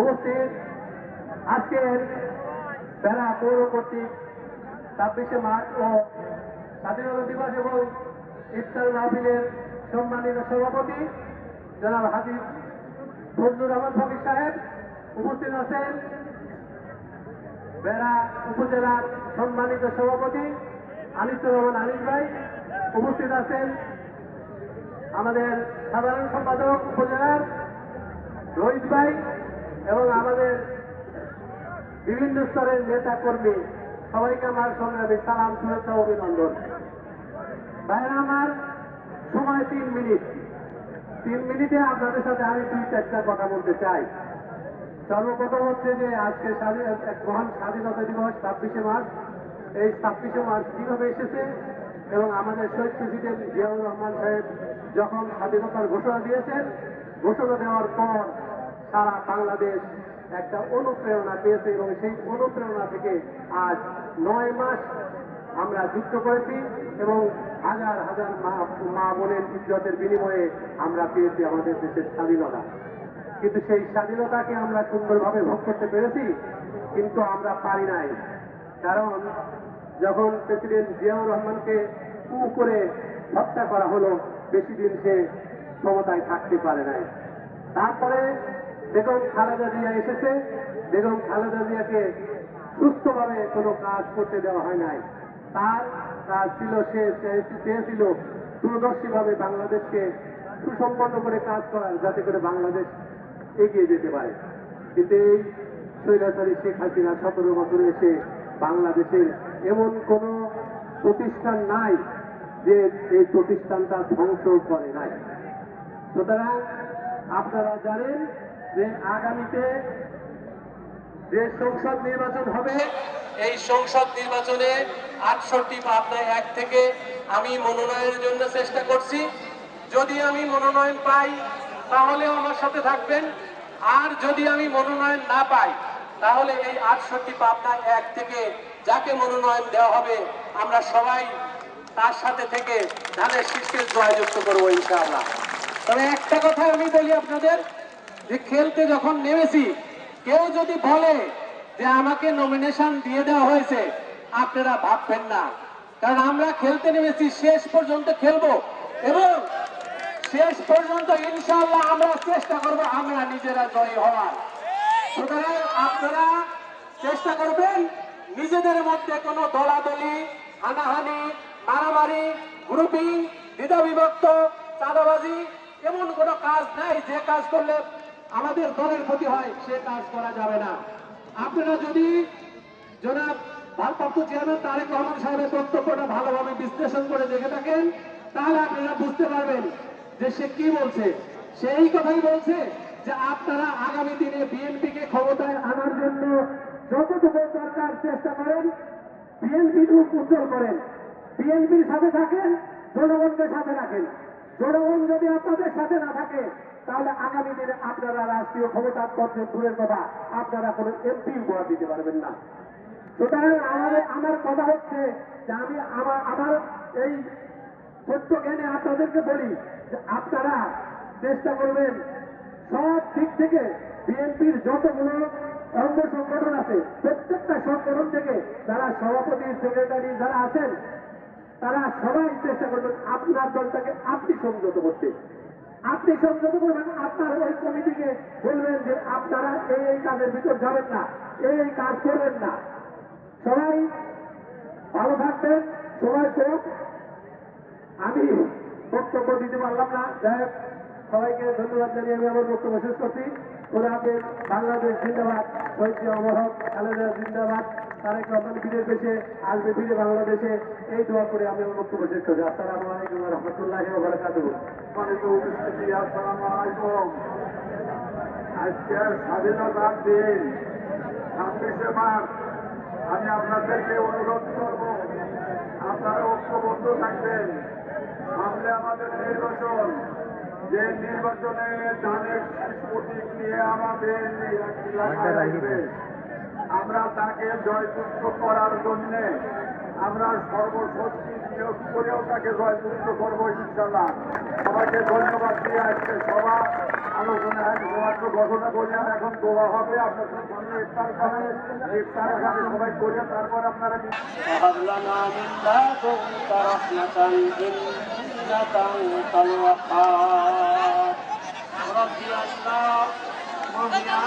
উপস্থিত আজকের বেড়া পৌর কর্তৃক ছাব্বিশে মার্চ ও স্বাধীনতা দিবস এবং ইফতার মাহফিলের সম্মানিত সভাপতি জনাব হাজির ফজলুর রহমান ফকির সাহেব উপস্থিত আছেন। বেড়া উপজেলার সম্মানিত সভাপতি আনিসুর রহমান আনিস ভাই উপস্থিত আছেন। আমাদের সাধারণ সম্পাদক উপজেলার রোহিত ভাই এবং আমাদের বিভিন্ন স্তরের নেতা কর্মী সবাইকে আমার সংগ্রামী সালাম, শুভেচ্ছা অভিনন্দন। ভাইরা আমার, সময় তিন মিনিট। তিন মিনিটে আপনাদের সাথে আমি দুই চারটা কথা বলতে চাই। সর্বপ্রথম হচ্ছে যে, আজকে এক মহান স্বাধীনতা দিবস, ছাব্বিশে মার্চ। এই ছাব্বিশে মার্চ কীভাবে এসেছে? এবং আমাদের শহীদ প্রেসিডেন্ট জিয়াউর রহমান সাহেব যখন স্বাধীনতার ঘোষণা দিয়েছেন, ঘোষণা দেওয়ার পর সারা বাংলাদেশ একটা অনুপ্রেরণা পেয়েছে এবং সেই অনুপ্রেরণা থেকে আজ নয় মাস আমরা যুক্ত করেছি এবং হাজার হাজার মা বোনের ইজ্জতের বিনিময়ে আমরা পেয়েছি আমাদের দেশের স্বাধীনতা। কিন্তু সেই স্বাধীনতাকে আমরা সুন্দরভাবে ভোগ করতে পেরেছি, কিন্তু আমরা পারি নাই। কারণ যখন প্রেসিডেন্ট জিয়াউর রহমানকে কু করে হত্যা করা হলো, বেশি দিন সে ক্ষমতায় থাকতে পারে নাই। তারপরে বেগম খালেদা জিয়া এসেছে। বেগম খালেদা জিয়াকে সুস্থভাবে কোনো কাজ করতে দেওয়া হয় নাই। তার কাজ ছিল সে চেয়েছিল দূরদর্শীভাবে বাংলাদেশকে সুসম্পন্ন করে কাজ করার, যাতে করে বাংলাদেশ এগিয়ে যেতে পারে। কিন্তু এই স্বৈরাচারী শেখ হাসিনা সতেরো বছরে এসে বাংলাদেশের এমন কোন প্রতিষ্ঠান নাই যে এই প্রতিষ্ঠানটা ধ্বংস করে নাই। সুতরাং আপনারা জানেন যে আগামীতে যে সংসদ নির্বাচন হবে, এই সংসদ নির্বাচনে আটষট্টি পাবনা এক থেকে আমি মনোনয়নের জন্য চেষ্টা করছি। যদি আমি মনোনয়ন পাই, তাহলেও আমার সাথে থাকবেন। আর যদি আমি মনোনয়ন না পাই, তাহলে এই আটষট্টি পাবনা এক থেকে যাকে মনোনয়ন দেওয়া হবে, আমরা সবাই তার সাথে থেকে ধানের শীর্ষের জয়যুক্ত করব ইনশাআল্লাহ। তবে একটা কথা আমি বলি আপনাদের যে খেলতে যখন নেমেছি, কেউ যদি বলে যে আমাকে নমিনেশন দিয়ে দেওয়া হয়েছে, আপনারা ভাববেন না। কারণ আমরা খেলতে নেমেছি, শেষ পর্যন্ত খেলব। এবং শেষ পর্যন্ত ইনশাল্লাহ আমরা চেষ্টা করব আমরা নিজেরা জয়ী হওয়ার। সুতরাং আপনারা চেষ্টা করবেন নিজেদের মধ্যে কোনো দলাদলি, হানাহানি, মারামারি গ্রুপিং দ্বিধা বিভক্ত চাঁদাবাজি, এমন কোনো কাজ নাই। যে কাজ করলে আমাদের দলের ক্ষতি হয়, সে কাজ করা যাবে না। আপনারা যদি জনাব ভারপ্রাপ্ত চেয়ারম্যান তারেক রহমান সাহেবের বক্তব্যটা ভালোভাবে বিশ্লেষণ করে দেখে থাকেন, তাহলে আপনারা বুঝতে পারবেন যে সে কি বলছে। সেই কথাই বলছে যে আপনারা আগামী দিনে বিএনপিকে ক্ষমতায় আনার জন্য যতটুকু দরকার চেষ্টা করেন, বিএনপি রূপ উজ্জ্বল করেন। বিএনপির সাথে থাকেন, জনগণকে সাথে রাখেন। জনগণ যদি আপনাদের সাথে না থাকে তাহলে আগামী দিনে আপনারা রাষ্ট্রীয় ক্ষমতার পর্যায়ে দূরের কথা আপনারা কোনো এমপি উপহার দিতে পারবেন না। সুতরাং আমাদের আমার কথা হচ্ছে যে আমি আমার আমার এই সত্য জ্ঞানে আপনাদেরকে বলি যে আপনারা চেষ্টা করবেন সব দিক থেকে বিএনপির যতগুলো অঙ্গ সংগঠন আছে, প্রত্যেকটা সংগঠন থেকে যারা সভাপতি, সেক্রেটারি যারা আছেন, তারা সবাই চেষ্টা করবেন আপনার দলটাকে আপনি সংযত করতে। আপনি সংযত করবেন, আপনার ওই কমিটিকে বলবেন যে আপনারা এই এই কাজের ভিতর যাবেন না, এই কাজ করবেন না। সবাই ভালো থাকবেন, সবাই হোক আমি বক্তব্য দিতে পারলাম না, যাই সবাইকে ধন্যবাদ জানিয়ে আমি আমার বক্তব্য শেষ করছি। ওরা হাফেজ বাংলাদেশ জিন্দাবাদ, শহীদ অমর খালেদা জিন্দাবাদ। তারেক রহমান ফিরে দেশে আসবে ফিরে বাংলাদেশে এই দোয়া করে আমি আমার বক্তব্য শেষ করছি। আসসালামু আলাইকুম রহমতুল্লাহ বারাকাতুহু। আসসালামু। আলাইকুম। আজকের স্বাধীনতার দিন ছাব্বিশে মার্চ। আমি আপনাদেরকে অনুরোধ করব আপনারা ঐক্যবদ্ধ থাকবেন। সামনে আমাদের নির্বাচন। যে নির্বাচনে ধানের শীষ প্রতীক নিয়ে আমাদের আমরা তাকে জয়যুক্ত করার জন্যে আমরা সর্বশক্তি দিয়ে নিয়োগ করেও তাকে জয়যুক্ত করবো ইনশাল্লাহ সবাইকে ধন্যবাদ দিয়ে আজকে সভা আলোচনা একমাত্র ঘোষণা করলাম এখন দোয়া হবে আপনাদের সামনে ইফতার খাবে ইফতার খাবে সবাই করে তারপর আপনারা وهب لنا